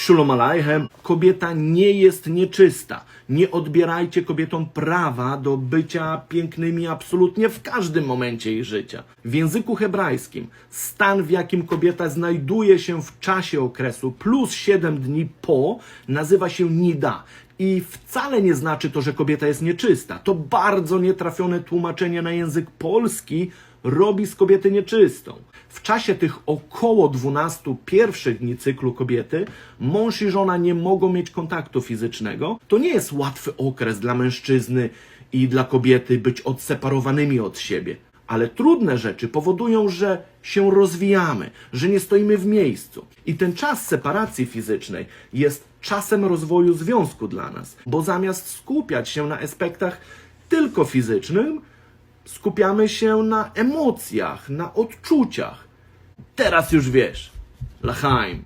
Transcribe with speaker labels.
Speaker 1: Shalom Aleichem, kobieta nie jest nieczysta. Nie odbierajcie kobietom prawa do bycia pięknymi absolutnie w każdym momencie ich życia. W języku hebrajskim stan, w jakim kobieta znajduje się w czasie okresu plus 7 dni po, nazywa się nida. I wcale nie znaczy to, że kobieta jest nieczysta. To bardzo nietrafione tłumaczenie na język polski robi z kobiety nieczystą. W czasie tych około 12 pierwszych dni cyklu kobiety mąż i żona nie mogą mieć kontaktu fizycznego. To nie jest łatwy okres dla mężczyzny i dla kobiety być odseparowanymi od siebie. Ale trudne rzeczy powodują, że się rozwijamy, że nie stoimy w miejscu. I ten czas separacji fizycznej jest czasem rozwoju związku dla nas, bo zamiast skupiać się na aspektach tylko fizycznym, skupiamy się na emocjach, na odczuciach. Teraz już wiesz. Lachaim.